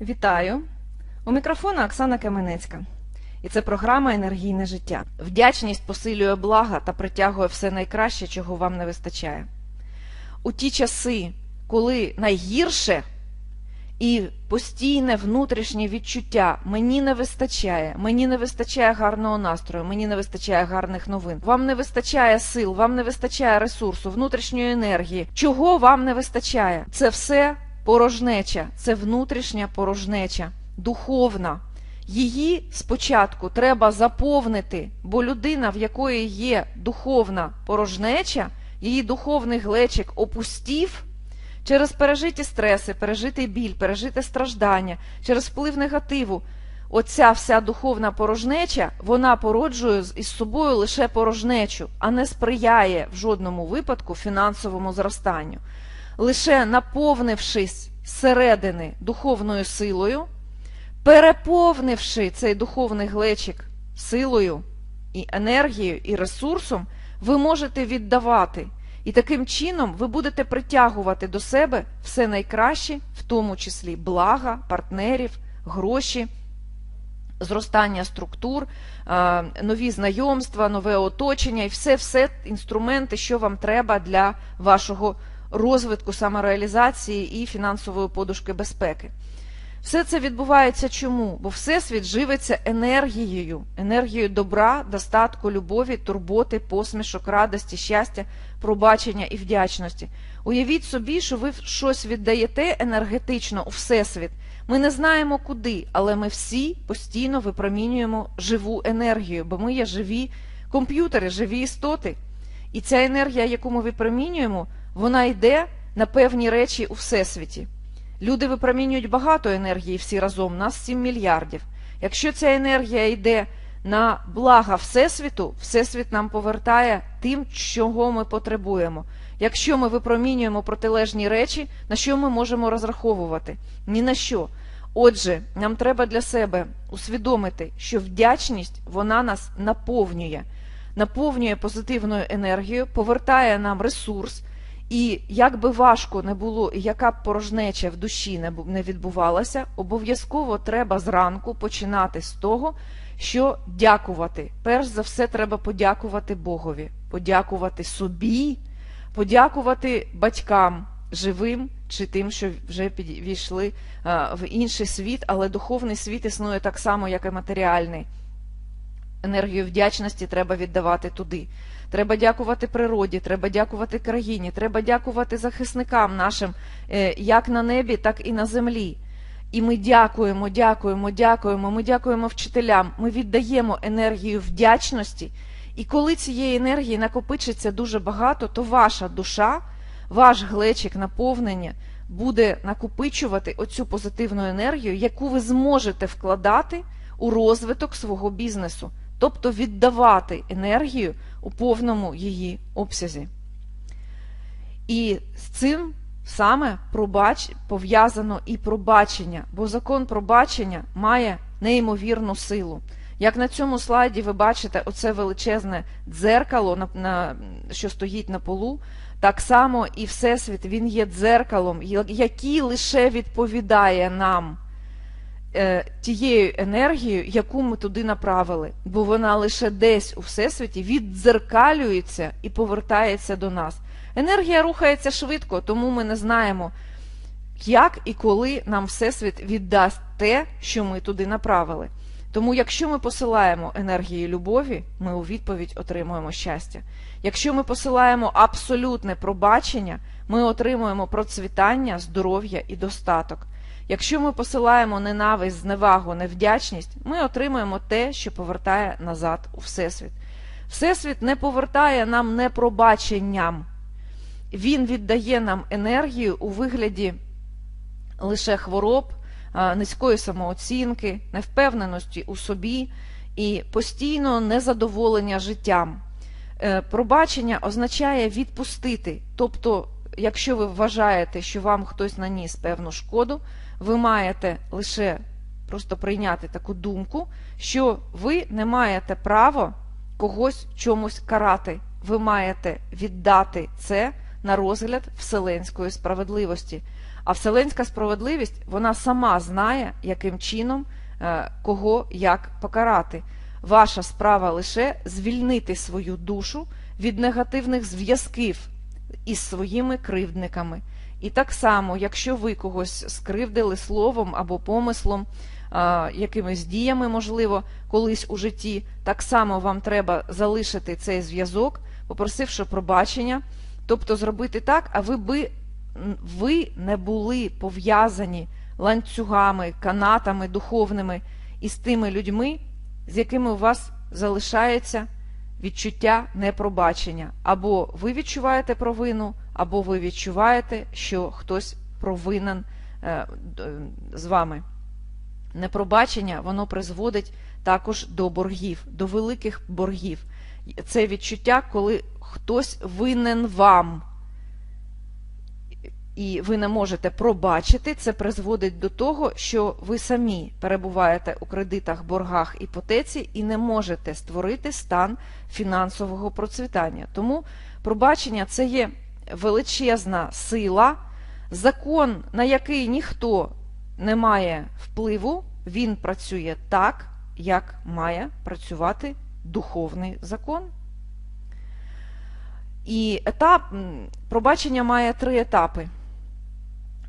Вітаю! У мікрофона Оксана Каменецька. І це програма Енергійне життя. Вдячність посилює блага та притягує все найкраще, чого вам не вистачає. У ті часи, коли найгірше і постійне внутрішнє відчуття мені не вистачає, мені не вистачає гарного настрою, мені не вистачає гарних новин, вам не вистачає сил, вам не вистачає ресурсу, внутрішньої енергії. Чого вам не вистачає? Це все порожнеча, це внутрішня порожнеча, духовна. Її спочатку треба заповнити, бо людина, в якої є духовна порожнеча, її духовний глечик опустів через пережиті стреси, пережитий біль, пережите страждання, через вплив негативу. Оця вся духовна порожнеча, вона породжує із собою лише порожнечу, а не сприяє в жодному випадку фінансовому зростанню. Лише наповнившись зсередини духовною силою, переповнивши цей духовний глечик силою і енергією і ресурсом, ви можете віддавати. І таким чином ви будете притягувати до себе все найкраще, в тому числі блага, партнерів, гроші, зростання структур, е, нові знайомства, нове оточення і все-все інструменти, що вам треба для вашого розвитку, самореалізації і фінансової подушки безпеки. Все це відбувається чому? Бо Всесвіт живиться енергією, енергією добра, достатку, любові, турботи, посмішок, радості, щастя, пробачення і вдячності. Уявіть собі, що ви щось віддаєте енергетично у Всесвіт. Ми не знаємо куди, але ми всі постійно випромінюємо живу енергію, бо ми є живі комп'ютери, живі істоти. І ця енергія, яку ми випромінюємо, вона йде на певні речі у Всесвіті. Люди випромінюють багато енергії всі разом, нас 7 мільярдів. Якщо ця енергія йде на блага Всесвіту, Всесвіт нам повертає тим, чого ми потребуємо. Якщо ми випромінюємо протилежні речі, на що ми можемо розраховувати? Ні на що. Отже, нам треба для себе усвідомити, що вдячність вона нас наповнює, наповнює позитивною енергією, повертає нам ресурс. І як би важко не було, яка б порожнеча в душі не відбувалася, обов'язково треба зранку починати з того, що дякувати. Перш за все, треба подякувати Богові, подякувати собі, подякувати батькам живим чи тим, що вже підійшли в інший світ, але духовний світ існує так само, як і матеріальний. Енергію вдячності треба віддавати туди. Треба дякувати природі, треба дякувати країні, треба дякувати захисникам нашим е, як на небі, так і на землі. І ми дякуємо, дякуємо, дякуємо. Ми дякуємо вчителям. Ми віддаємо енергію вдячності. І коли цієї енергії накопичиться дуже багато, то ваша душа, ваш глечик наповнення буде накопичувати оцю позитивну енергію, яку ви зможете вкладати у розвиток свого бізнесу, тобто віддавати енергію у повному її обсязі. І з цим саме пробач... пов'язано і пробачення, бо закон пробачення має неймовірну силу. Як на цьому слайді ви бачите оце величезне дзеркало, на, на, що стоїть на полу, так само і Всесвіт він є дзеркалом, який лише відповідає нам тією енергією, яку ми туди направили, бо вона лише десь у Всесвіті віддзеркалюється і повертається до нас. Енергія рухається швидко, тому ми не знаємо, як і коли нам Всесвіт віддасть те, що ми туди направили. Тому, якщо ми посилаємо енергію любові, ми у відповідь отримуємо щастя. Якщо ми посилаємо абсолютне пробачення, ми отримуємо процвітання, здоров'я і достаток. Якщо ми посилаємо ненависть, зневагу, невдячність, ми отримуємо те, що повертає назад у Всесвіт. Всесвіт не повертає нам непробаченням. Він віддає нам енергію у вигляді лише хвороб, низької самооцінки, невпевненості у собі і постійного незадоволення життям. Е, Пробачення означає відпустити. Тобто, якщо ви вважаєте, що вам хтось наніс певну шкоду, ви маєте лише просто прийняти таку думку, що ви не маєте права когось чомусь карати. Ви маєте віддати це на розгляд вселенської справедливості. А вселенська справедливість вона сама знає, яким чином е, кого як покарати. Ваша справа лише звільнити свою душу від негативних зв'язків із своїми кривдниками. І так само, якщо ви когось скривдили словом або помислом, якимись діями, можливо, колись у житті, так само вам треба залишити цей зв'язок, попросивши пробачення, тобто зробити так, а ви ви не були пов'язані ланцюгами, канатами духовними із тими людьми, з якими у вас залишається відчуття непробачення. Або ви відчуваєте провину, або ви відчуваєте, що хтось провинен е, з вами. Непробачення воно призводить також до боргів, до великих боргів. Це відчуття, коли хтось винен вам. І ви не можете пробачити, це призводить до того, що ви самі перебуваєте у кредитах, боргах, іпотеці і не можете створити стан фінансового процвітання. Тому пробачення це є величезна сила, закон, на який ніхто не має впливу, він працює так, як має працювати духовний закон. І етап пробачення має три етапи.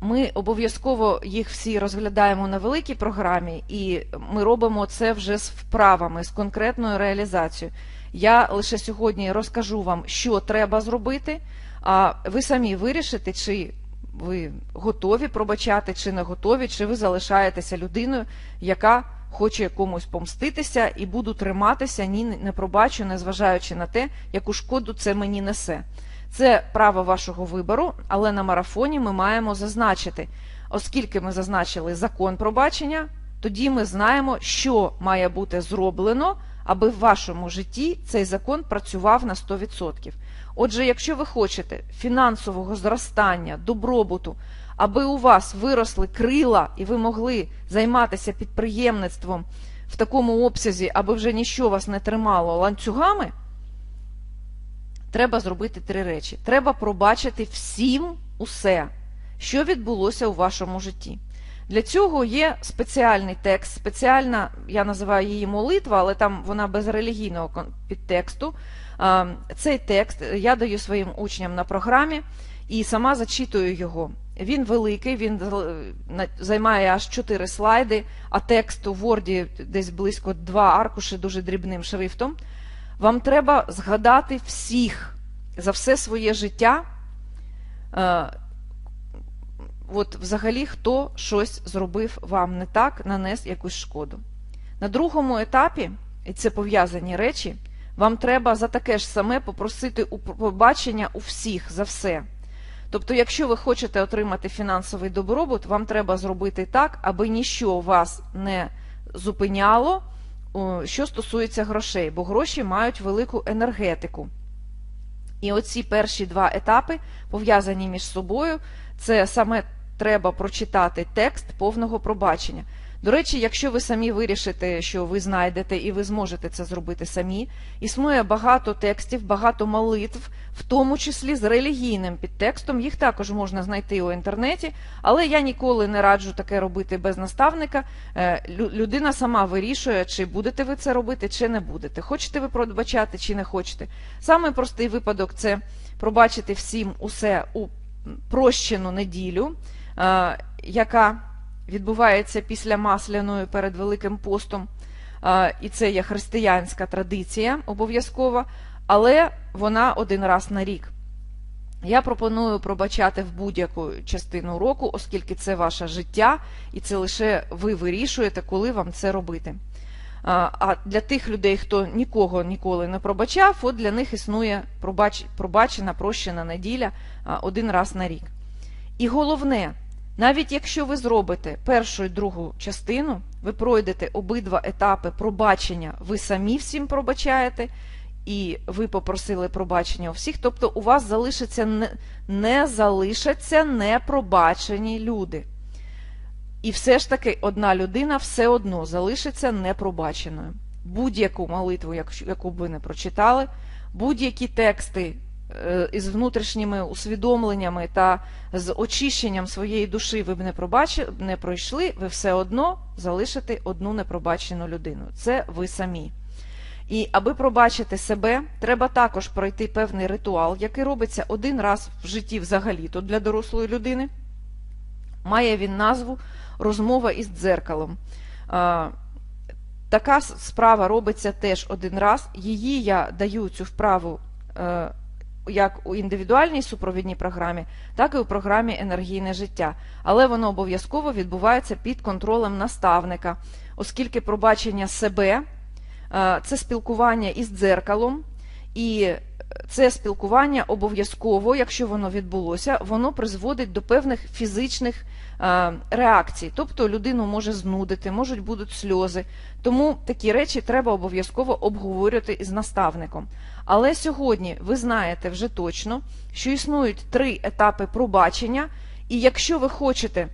Ми обов'язково їх всі розглядаємо на великій програмі, і ми робимо це вже з вправами, з конкретною реалізацією. Я лише сьогодні розкажу вам, що треба зробити, а ви самі вирішите, чи ви готові пробачати, чи не готові, чи ви залишаєтеся людиною, яка хоче комусь помститися і буду триматися, ні не пробачу, незважаючи на те, яку шкоду це мені несе. Це право вашого вибору, але на марафоні ми маємо зазначити, оскільки ми зазначили закон пробачення, тоді ми знаємо, що має бути зроблено, аби в вашому житті цей закон працював на 100%. Отже, якщо ви хочете фінансового зростання, добробуту, аби у вас виросли крила і ви могли займатися підприємництвом в такому обсязі, аби вже ніщо вас не тримало ланцюгами, треба зробити три речі. Треба пробачити всім усе, що відбулося у вашому житті. Для цього є спеціальний текст, спеціальна, я називаю її молитва, але там вона без релігійного підтексту. Цей текст я даю своїм учням на програмі і сама зачитую його. Він великий, він займає аж 4 слайди, а текст у Word десь близько 2 аркуші дуже дрібним шрифтом. Вам треба згадати всіх за все своє життя, е, от взагалі хто щось зробив вам не так, нанес якусь шкоду. На другому етапі, і це пов'язані речі, вам треба за таке ж саме попросити побачення у всіх за все. Тобто, якщо ви хочете отримати фінансовий добробут, вам треба зробити так, аби ніщо вас не зупиняло, що стосується грошей, бо гроші мають велику енергетику. І оці перші два етапи пов'язані між собою, це саме треба прочитати текст повного пробачення. До речі, якщо ви самі вирішите, що ви знайдете і ви зможете це зробити самі, існує багато текстів, багато молитв, в тому числі з релігійним підтекстом. Їх також можна знайти у інтернеті, але я ніколи не раджу таке робити без наставника. Е, людина сама вирішує, чи будете ви це робити, чи не будете. Хочете ви пробачати, чи не хочете. Саме простий випадок це пробачити всім усе у прощену неділю, яка відбувається після масляної перед Великим постом, і це є християнська традиція обов'язкова, але вона один раз на рік. Я пропоную пробачати в будь-яку частину року, оскільки це ваше життя, і це лише ви вирішуєте, коли вам це робити. А для тих людей, хто нікого ніколи не пробачав, от для них існує пробач, пробачена, прощена неділя один раз на рік. І головне, навіть якщо ви зробите першу і другу частину, ви пройдете обидва етапи пробачення, ви самі всім пробачаєте, і ви попросили пробачення у всіх, тобто у вас залишиться не, не залишаться непробачені люди. І все ж таки одна людина все одно залишиться непробаченою. Будь-яку молитву, яку б ви не прочитали, будь-які тексти із внутрішніми усвідомленнями та з очищенням своєї душі ви б не, пробачи, не пройшли, ви все одно залишите одну непробачену людину. Це ви самі. І аби пробачити себе, треба також пройти певний ритуал, який робиться один раз в житті взагалі, то для дорослої людини. Має він назву Розмова із дзеркалом. Така справа робиться теж один раз. Її я даю цю вправу е, як у індивідуальній супровідній програмі, так і у програмі Енергійне життя. Але воно обов'язково відбувається під контролем наставника, оскільки пробачення себе е, це спілкування із дзеркалом, і це спілкування обов'язково, якщо воно відбулося, воно призводить до певних фізичних е, реакцій. Тобто людину може знудити, можуть будуть сльози. Тому такі речі треба обов'язково обговорювати із наставником. Але сьогодні ви знаєте вже точно, що існують три етапи пробачення, і якщо ви хочете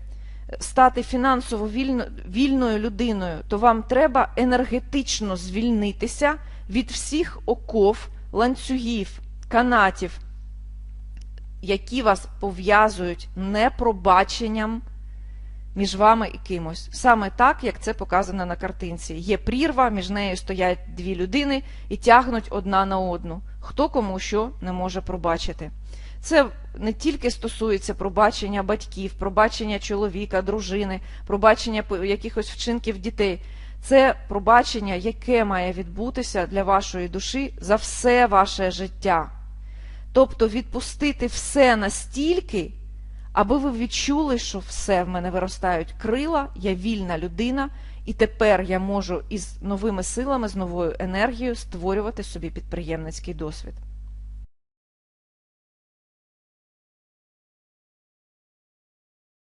стати фінансово вільно, вільною людиною, то вам треба енергетично звільнитися від всіх оков, ланцюгів, канатів, які вас пов'язують непробаченням між вами і кимось. Саме так, як це показано на картинці. Є прірва, між нею стоять дві людини і тягнуть одна на одну. Хто кому що не може пробачити. Це не тільки стосується пробачення батьків, пробачення чоловіка, дружини, пробачення якихось вчинків дітей. Це пробачення, яке має відбутися для вашої душі за все ваше життя. Тобто відпустити все настільки, аби ви відчули, що все в мене виростають крила, я вільна людина, і тепер я можу із новими силами, з новою енергією створювати собі підприємницький досвід.